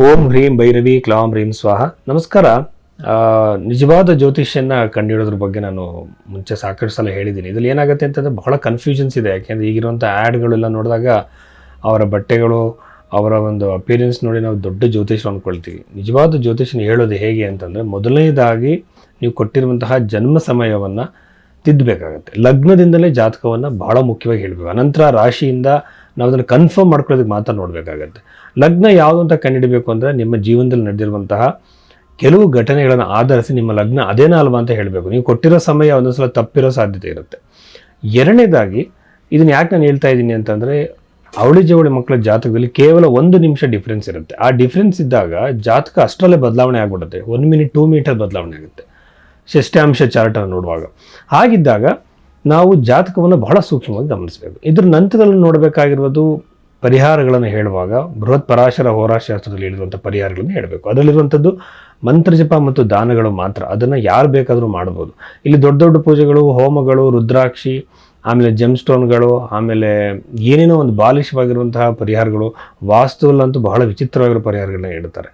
ಓಂ ಹ್ರೀಂ ಭೈರವಿ ಕ್ಲಾಂ ಹ್ರೀಂ ಸ್ವಾಹ. ನಮಸ್ಕಾರ. ನಿಜವಾದ ಜ್ಯೋತಿಷ್ಯನ ಕಂಡುಹಿಡೋದ್ರ ಬಗ್ಗೆ ನಾನು ಮುಂಚೆ ಸಾಕಷ್ಟು ಸಲ ಹೇಳಿದ್ದೀನಿ. ಇದರಲ್ಲಿ ಏನಾಗುತ್ತೆ ಅಂತಂದರೆ ಬಹಳ ಕನ್ಫ್ಯೂಷನ್ಸ್ ಇದೆ. ಯಾಕೆಂದರೆ ಈಗಿರುವಂಥ ಆ್ಯಡ್ಗಳೆಲ್ಲ ನೋಡಿದಾಗ ಅವರ ಬಟ್ಟೆಗಳು, ಅವರ ಒಂದು ಅಪಿಯರೆನ್ಸ್ ನೋಡಿ ನಾವು ದೊಡ್ಡ ಜ್ಯೋತಿಷ್ಯ ಅಂದ್ಕೊಳ್ತೀವಿ ನಿಜವಾದ ಜ್ಯೋತಿಷ್ಯನ ಹೇಳೋದು ಹೇಗೆ ಅಂತಂದರೆ ಮೊದಲನೇದಾಗಿ ನೀವು ಕೊಟ್ಟಿರುವಂತಹ ಜನ್ಮ ಸಮಯವನ್ನು ತಿದ್ದಬೇಕಾಗತ್ತೆ. ಲಗ್ನದಿಂದಲೇ ಜಾತಕವನ್ನು ಬಹಳ ಮುಖ್ಯವಾಗಿ ಹೇಳಬೇಕು. ಅನಂತರ ರಾಶಿಯಿಂದ ನಾವು ಅದನ್ನು ಕನ್ಫರ್ಮ್ ಮಾಡ್ಕೊಳ್ಳೋದಕ್ಕೆ ಮಾತ್ರ ನೋಡಬೇಕಾಗತ್ತೆ. ಲಗ್ನ ಯಾವುದು ಅಂತ ಕಂಡುಹಿಡಬೇಕು ಅಂದರೆ ನಿಮ್ಮ ಜೀವನದಲ್ಲಿ ನಡೆದಿರುವಂತಹ ಕೆಲವು ಘಟನೆಗಳನ್ನು ಆಧರಿಸಿ ನಿಮ್ಮ ಲಗ್ನ ಅದೇನಾ ಅಲ್ವಾ ಅಂತ ಹೇಳಬೇಕು. ನೀವು ಕೊಟ್ಟಿರೋ ಸಮಯ ಒಂದೊಂದು ಸಲ ತಪ್ಪಿರೋ ಸಾಧ್ಯತೆ ಇರುತ್ತೆ. ಎರಡನೇದಾಗಿ ಇದನ್ನ ಯಾಕೆ ನಾನು ಹೇಳ್ತಾ ಇದ್ದೀನಿ ಅಂತಂದರೆ ಅವಳಿ ಜವಳಿ ಮಕ್ಕಳ ಜಾತಕದಲ್ಲಿ ಕೇವಲ ಒಂದು ನಿಮಿಷ ಡಿಫ್ರೆನ್ಸ್ ಇರುತ್ತೆ. ಆ ಡಿಫ್ರೆನ್ಸ್ ಇದ್ದಾಗ ಜಾತಕ ಅಷ್ಟರಲ್ಲೇ ಬದಲಾವಣೆ ಆಗಿಬಿಡುತ್ತೆ. ಒನ್ ಮಿನಿಟ್ ಟೂ ಮೀಟರ್ ಬದಲಾವಣೆ ಆಗುತ್ತೆ. ಷಷ್ಠಾಂಶ ಚಾರ್ಟನ್ನು ನೋಡುವಾಗ. ಹಾಗಿದ್ದಾಗ ನಾವು ಜಾತಕವನ್ನು ಬಹಳ ಸೂಕ್ಷ್ಮವಾಗಿ ಗಮನಿಸಬೇಕು. ಇದ್ರ ನಂತರದಲ್ಲಿ ನೋಡಬೇಕಾಗಿರುವುದು ಪರಿಹಾರಗಳನ್ನು ಹೇಳುವಾಗ ಬೃಹತ್ ಪರಾಶರ ಹೋರಾಶಾಸ್ತ್ರದಲ್ಲಿ ಹೇಳಿರುವಂಥ ಪರಿಹಾರಗಳನ್ನು ಹೇಳಬೇಕು. ಅದರಲ್ಲಿರುವಂಥದ್ದು ಮಂತ್ರಜಪ ಮತ್ತು ದಾನಗಳು ಮಾತ್ರ. ಅದನ್ನು ಯಾರು ಬೇಕಾದರೂ ಮಾಡ್ಬೋದು. ಇಲ್ಲಿ ದೊಡ್ಡ ದೊಡ್ಡ ಪೂಜೆಗಳು, ಹೋಮಗಳು, ರುದ್ರಾಕ್ಷಿ, ಆಮೇಲೆ ಜೆಮ್ ಸ್ಟೋನ್ಗಳು ಆಮೇಲೆ ಏನೇನೋ ಒಂದು ಬಾಲಿಶವಾಗಿರುವಂತಹ ಪರಿಹಾರಗಳು, ವಾಸ್ತುವಲ್ಲಂತೂ ಬಹಳ ವಿಚಿತ್ರವಾಗಿರೋ ಪರಿಹಾರಗಳನ್ನ ಹೇಳ್ತಾರೆ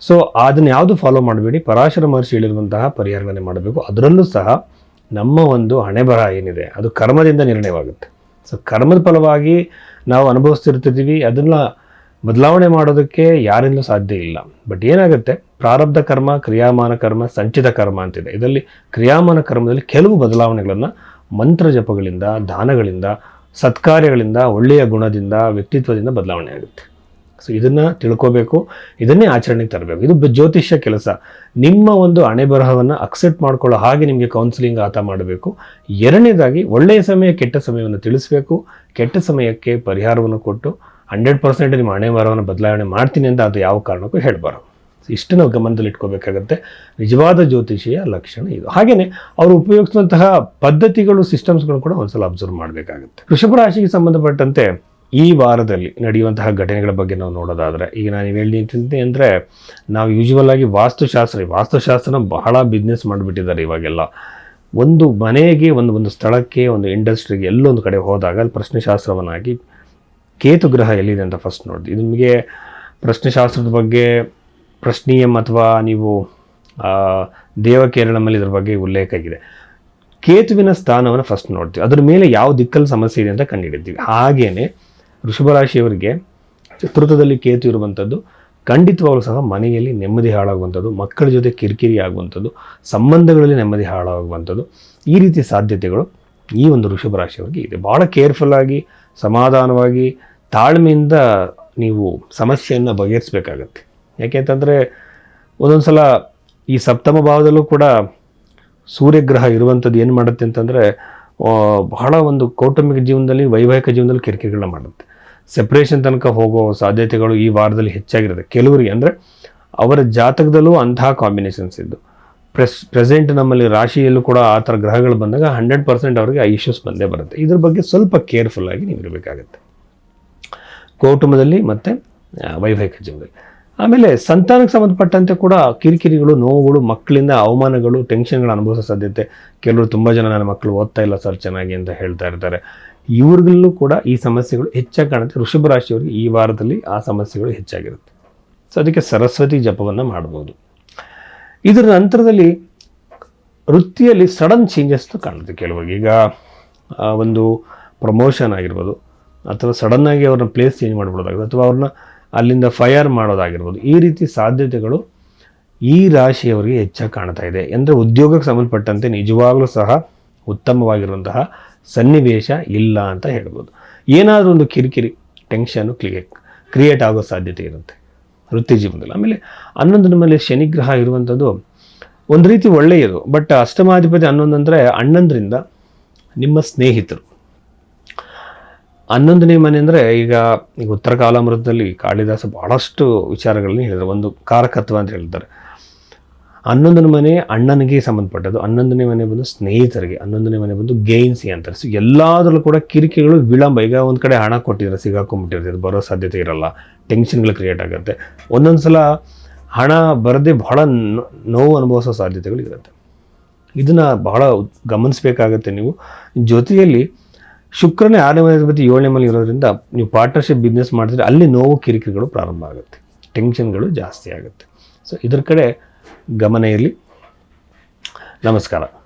ಸೊ ಅದನ್ನು ಯಾವುದು ಫಾಲೋ ಮಾಡಬೇಡಿ. ಪರಾಶರ ಮಹರ್ಷಿ ಹೇಳಿರುವಂತಹ ಪರಿಹಾರಗಳನ್ನೇ ಮಾಡಬೇಕು. ಅದರಲ್ಲೂ ಸಹ ನಮ್ಮ ಒಂದು ಹಣೆ ಬರಹ ಏನಿದೆ, ಅದು ಕರ್ಮದಿಂದ ನಿರ್ಣಯವಾಗುತ್ತೆ. ಸೊ ಕರ್ಮದ ಫಲವಾಗಿ ನಾವು ಅನುಭವಿಸ್ತಿರ್ತಿದ್ದೀವಿ ಅದನ್ನು ಬದಲಾವಣೆ ಮಾಡೋದಕ್ಕೆ ಯಾರಿಂದಲೂ ಸಾಧ್ಯ ಇಲ್ಲ. ಬಟ್ ಏನಾಗುತ್ತೆ? ಪ್ರಾರಬ್ಧ ಕರ್ಮ, ಕ್ರಿಯಾಮಾನ ಕರ್ಮ, ಸಂಚಿತ ಕರ್ಮ ಅಂತಿದೆ. ಇದರಲ್ಲಿ ಕ್ರಿಯಾಮಾನ ಕರ್ಮದಲ್ಲಿ ಕೆಲವು ಬದಲಾವಣೆಗಳನ್ನು ಮಂತ್ರ ಜಪಗಳಿಂದ, ದಾನಗಳಿಂದ, ಸತ್ಕಾರ್ಯಗಳಿಂದ, ಒಳ್ಳೆಯ ಗುಣದಿಂದ, ವ್ಯಕ್ತಿತ್ವದಿಂದ ಬದಲಾವಣೆ ಆಗುತ್ತೆ. ಸೊ ಇದನ್ನು ತಿಳ್ಕೋಬೇಕು. ಇದನ್ನೇ ಆಚರಣೆಗೆ ತರಬೇಕು. ಇದು ಜ್ಯೋತಿಷ್ಯ ಕೆಲಸ. ನಿಮ್ಮ ಒಂದು ಹಣೆ ಬರಹವನ್ನು ಅಕ್ಸೆಪ್ಟ್ ಮಾಡ್ಕೊಳ್ಳೋ ಹಾಗೆ ನಿಮಗೆ ಕೌನ್ಸಿಲಿಂಗ್ ಆತ ಮಾಡಬೇಕು. ಎರಡನೇದಾಗಿ, ಒಳ್ಳೆಯ ಸಮಯ, ಕೆಟ್ಟ ಸಮಯವನ್ನು ತಿಳಿಸಬೇಕು. ಕೆಟ್ಟ ಸಮಯಕ್ಕೆ ಪರಿಹಾರವನ್ನು ಕೊಟ್ಟು ಹಂಡ್ರೆಡ್ ಪರ್ಸೆಂಟ್ ನಿಮ್ಮ ಹಣೆ ಬರಹವನ್ನು ಬದಲಾವಣೆ ಮಾಡ್ತೀನಿ ಅಂತ ಅದು ಯಾವ ಕಾರಣಕ್ಕೂ ಹೇಳಬಾರ್ದು. ಇಷ್ಟು ನಾವು ಗಮನದಲ್ಲಿ ಇಟ್ಕೋಬೇಕಾಗತ್ತೆ. ನಿಜವಾದ ಜ್ಯೋತಿಷಿಯ ಲಕ್ಷಣ ಇದು. ಹಾಗೆಯೇ ಅವರು ಉಪಯೋಗಿಸುವಂತಹ ಪದ್ಧತಿಗಳು ಸಿಸ್ಟಮ್ಸ್ಗಳು ಕೂಡ ಒಂದ್ಸಲ ಅಬ್ಸರ್ವ್ ಮಾಡಬೇಕಾಗುತ್ತೆ. ವೃಷಭ ರಾಶಿಗೆ ಸಂಬಂಧಪಟ್ಟಂತೆ ಈ ವಾರದಲ್ಲಿ ನಡೆಯುವಂತಹ ಘಟನೆಗಳ ಬಗ್ಗೆ ನಾವು ನೋಡೋದಾದರೆ, ಈಗ ನಾನು ಹೇಳ್ತೀನಿ ಅಂದರೆ, ನಾವು ಯೂಶುವಲ್ ಆಗಿ ವಾಸ್ತುಶಾಸ್ತ್ರ ವಾಸ್ತುಶಾಸ್ತ್ರನ ಬಹಳ ಬಿಸ್ನೆಸ್ ಮಾಡಿಬಿಟ್ಟಿದ್ದಾರೆ ಇವಾಗೆಲ್ಲ. ಒಂದು ಮನೆಗೆ ಒಂದು ಒಂದು ಸ್ಥಳಕ್ಕೆ, ಒಂದು ಇಂಡಸ್ಟ್ರಿಗೆ ಎಲ್ಲೊಂದು ಕಡೆ ಹೋದಾಗ ಅಲ್ಲಿ ಪ್ರಶ್ನೆಶಾಸ್ತ್ರವನ್ನಾಗಿ ಕೇತು ಗ್ರಹ ಎಲ್ಲಿದೆ ಅಂತ ಫಸ್ಟ್ ನೋಡಿದ್ವಿ ಇದು ನಿಮಗೆ ಪ್ರಶ್ನೆಶಾಸ್ತ್ರದ ಬಗ್ಗೆ, ಪ್ರಶ್ನೀಯಂ ಅಥವಾ ನೀವು ದೇವ ದೇವಕೇರಳಮಲ್ಲಿ ಇದ್ರ ಬಗ್ಗೆ ಉಲ್ಲೇಖ ಆಗಿದೆ. ಕೇತುವಿನ ಸ್ಥಾನವನ್ನು ಫಸ್ಟ್ ನೋಡ್ತೀವಿ ಅದ್ರ ಮೇಲೆ ಯಾವ ದಿಕ್ಕಲ್ಲಿ ಸಮಸ್ಯೆ ಇದೆ ಅಂತ ಕಂಡುಹಿಡಿತೀವಿ ಹಾಗೇನೆ ವೃಷಭ ರಾಶಿಯವರಿಗೆ ಚತುರ್ಥದಲ್ಲಿ ಕೇತು ಇರುವಂಥದ್ದು, ಖಂಡಿತವಾಗಲೂ ಸಹ ಮನೆಯಲ್ಲಿ ನೆಮ್ಮದಿ ಹಾಳಾಗುವಂಥದ್ದು, ಮಕ್ಕಳ ಜೊತೆ ಕಿರಿಕಿರಿ ಆಗುವಂಥದ್ದು, ಸಂಬಂಧಗಳಲ್ಲಿ ನೆಮ್ಮದಿ ಹಾಳಾಗುವಂಥದ್ದು, ಈ ರೀತಿಯ ಸಾಧ್ಯತೆಗಳು ಈ ಒಂದು ವೃಷಭ ರಾಶಿಯವರಿಗೆ ಇದೆ ಭಾಳ ಕೇರ್ಫುಲ್ಲಾಗಿ ಸಮಾಧಾನವಾಗಿ, ತಾಳ್ಮೆಯಿಂದ ನೀವು ಸಮಸ್ಯೆಯನ್ನು ಬಗೆಹರಿಸಬೇಕಾಗತ್ತೆ. ಯಾಕೆಂತಂದರೆ ಒಂದೊಂದು ಸಲ ಈ ಸಪ್ತಮ ಭಾವದಲ್ಲೂ ಕೂಡ ಸೂರ್ಯಗ್ರಹ ಇರುವಂಥದ್ದು ಏನು ಮಾಡುತ್ತೆ ಅಂತಂದರೆ ಬಹಳ ಒಂದು ಕೌಟುಂಬಿಕ ಜೀವನದಲ್ಲಿ, ವೈವಾಹಿಕ ಜೀವನದಲ್ಲಿ ಕಿರಿಕಿರಿಗಳನ್ನ ಮಾಡುತ್ತೆ. ಸೆಪ್ರೇಷನ್ ತನಕ ಹೋಗೋ ಸಾಧ್ಯತೆಗಳು ಈ ವಾರದಲ್ಲಿ ಹೆಚ್ಚಾಗಿರುತ್ತೆ ಕೆಲವರಿಗೆ ಅಂದರೆ ಅವರ ಜಾತಕದಲ್ಲೂ ಅಂತಹ ಕಾಂಬಿನೇಷನ್ಸ್ ಇದ್ದು. ಪ್ರೆಸ್ ಪ್ರೆಸೆಂಟ್ ನಮ್ಮಲ್ಲಿ ರಾಶಿಯಲ್ಲೂ ಕೂಡ ಆ ಥರ ಗ್ರಹಗಳು ಬಂದಾಗ ಹಂಡ್ರೆಡ್ ಪರ್ಸೆಂಟ್ ಅವರಿಗೆ ಆ ಇಶ್ಯೂಸ್ ಬಂದೇ ಬರುತ್ತೆ. ಇದ್ರ ಬಗ್ಗೆ ಸ್ವಲ್ಪ ಕೇರ್ಫುಲ್ ಆಗಿ ನೀವು ಇರಬೇಕಾಗತ್ತೆ. ಕೌಟುಂಬದಲ್ಲಿ ಮತ್ತು ವೈವಾಹಿಕ ಜೀವನದಲ್ಲಿ. ಆಮೇಲೆ ಸಂತಾನಕ್ಕೆ ಸಂಬಂಧಪಟ್ಟಂತೆ ಕೂಡ ಕಿರಿಕಿರಿಗಳು, ನೋವುಗಳು, ಮಕ್ಕಳಿಂದ ಅವಮಾನಗಳು ಟೆನ್ಷನ್ಗಳು ಅನುಭವಿಸೋ ಸಾಧ್ಯತೆ. ಕೆಲವರು ತುಂಬ ಜನ ನನ್ನ ಮಕ್ಕಳು ಓದ್ತಾ ಇಲ್ಲ ಸರ್ ಚೆನ್ನಾಗಿ ಅಂತ ಹೇಳ್ತಾ ಇರ್ತಾರೆ. ಇವ್ರಿಗಲ್ಲೂ ಕೂಡ ಈ ಸಮಸ್ಯೆಗಳು ಹೆಚ್ಚಾಗಿ ಕಾಣುತ್ತೆ. ವೃಷಭ ರಾಶಿಯವರಿಗೆ ಈ ವಾರದಲ್ಲಿ ಆ ಸಮಸ್ಯೆಗಳು ಹೆಚ್ಚಾಗಿರುತ್ತೆ. ಸೊ ಅದಕ್ಕೆ ಸರಸ್ವತಿ ಜಪವನ್ನು ಮಾಡ್ಬೋದು. ಇದರ ನಂತರದಲ್ಲಿ ವೃತ್ತಿಯಲ್ಲಿ ಸಡನ್ ಚೇಂಜಸ್ ಕಾಣುತ್ತೆ ಕೆಲವರಿಗೆ. ಈಗ ಒಂದು ಪ್ರಮೋಷನ್ ಆಗಿರ್ಬೋದು, ಅಥವಾ ಸಡನ್ನಾಗಿ ಅವ್ರನ್ನ ಪ್ಲೇಸ್ ಚೇಂಜ್ ಮಾಡ್ಬಿಡೋದಾಗಿರ್ಬೋದು ಅಥವಾ ಅವ್ರನ್ನ ಅಲ್ಲಿಂದ ಫೈರ್ ಮಾಡೋದಾಗಿರ್ಬೋದು. ಈ ರೀತಿ ಸಾಧ್ಯತೆಗಳು ಈ ರಾಶಿಯವರಿಗೆ ಹೆಚ್ಚಾಗಿ ಕಾಣ್ತಾ ಇದೆ. ಅಂದರೆ ಉದ್ಯೋಗಕ್ಕೆ ಸಂಬಂಧಪಟ್ಟಂತೆ ನಿಜವಾಗಲೂ ಸಹ ಉತ್ತಮವಾಗಿರುವಂತಹ ಸನ್ನಿವೇಶ ಇಲ್ಲ ಅಂತ ಹೇಳ್ಬೋದು. ಏನಾದರೂ ಒಂದು ಕಿರಿಕಿರಿ ಟೆನ್ಷನು ಕ್ಲಿಯೇ ಕ್ರಿಯೇಟ್ ಆಗೋ ಸಾಧ್ಯತೆ ಇರುತ್ತೆ. ವೃತ್ತಿ ಜೀವನದಲ್ಲಿ. ಆಮೇಲೆ ಹನ್ನೊಂದು ನಿಮ್ಮಲ್ಲಿ ಶನಿಗ್ರಹ ಇರುವಂಥದ್ದು ಒಂದು ರೀತಿ ಒಳ್ಳೆಯದು. ಬಟ್ ಅಷ್ಟಮಾಧಿಪತಿ ಹನ್ನೊಂದಂದರೆ ಅಣ್ಣಂದ್ರಿಂದ ನಿಮ್ಮ ಸ್ನೇಹಿತರು. ಹನ್ನೊಂದನೇ ಮನೆ ಅಂದರೆ ಈಗ ಈಗ ಉತ್ತರ ಕಾಲಾಮೃತದಲ್ಲಿ ಕಾಳಿದಾಸ ಭಾಳಷ್ಟು ವಿಚಾರಗಳನ್ನ ಹೇಳಿದ್ದಾರೆ ಒಂದು ಕಾರಕತ್ವ ಅಂತ ಹೇಳ್ತಾರೆ ಹನ್ನೊಂದನೇ ಮನೆ ಅಣ್ಣನಿಗೆ ಸಂಬಂಧಪಟ್ಟದ್ದು. ಹನ್ನೊಂದನೇ ಮನೆ ಬಂದು ಸ್ನೇಹಿತರಿಗೆ, ಹನ್ನೊಂದನೇ ಮನೆ ಬಂದು ಗೇನ್ಸಿ ಅಂತಾರೆ ಸೊ ಎಲ್ಲದರಲ್ಲೂ ಕೂಡ ಕಿರಿಕಿಗಳು ವಿಳಂಬ. ಈಗ ಒಂದು ಕಡೆ ಹಣ ಕೊಟ್ಟಿದ್ರೆ ಸಿಗಾಕೊಂಡ್ಬಿಟ್ಟಿರ್ತೀವಿ ಅದು ಬರೋ ಸಾಧ್ಯತೆ ಇರಲ್ಲ. ಟೆನ್ಷನ್ಗಳು ಕ್ರಿಯೇಟ್ ಆಗುತ್ತೆ. ಒಂದೊಂದು ಸಲ ಹಣ ಬರದೆ ಬಹಳ ನೋವು ಅನುಭವಿಸೋ ಸಾಧ್ಯತೆಗಳು ಇರುತ್ತೆ. ಇದನ್ನು ಬಹಳ ಗಮನಿಸಬೇಕಾಗತ್ತೆ ನೀವು. ಜೊತೆಯಲ್ಲಿ ಶುಕ್ರನೇ ಆರನೇ ಮನೆಯಾಧಿಪತಿ ಏಳನೇ ಮನೆ ಇರೋದ್ರಿಂದ ನೀವು ಪಾರ್ಟ್ನರ್ಶಿಪ್ ಬಿಸ್ನೆಸ್ ಮಾಡಿದ್ರೆ ಅಲ್ಲಿ ನೋವು ಕಿರಿಕಿರಿಗಳು ಪ್ರಾರಂಭ ಆಗುತ್ತೆ. ಟೆನ್ಷನ್ಗಳು ಜಾಸ್ತಿ ಆಗುತ್ತೆ. ಸೊ ಇದ್ರ ಕಡೆ ಗಮನ ಇರಲಿ. ನಮಸ್ಕಾರ.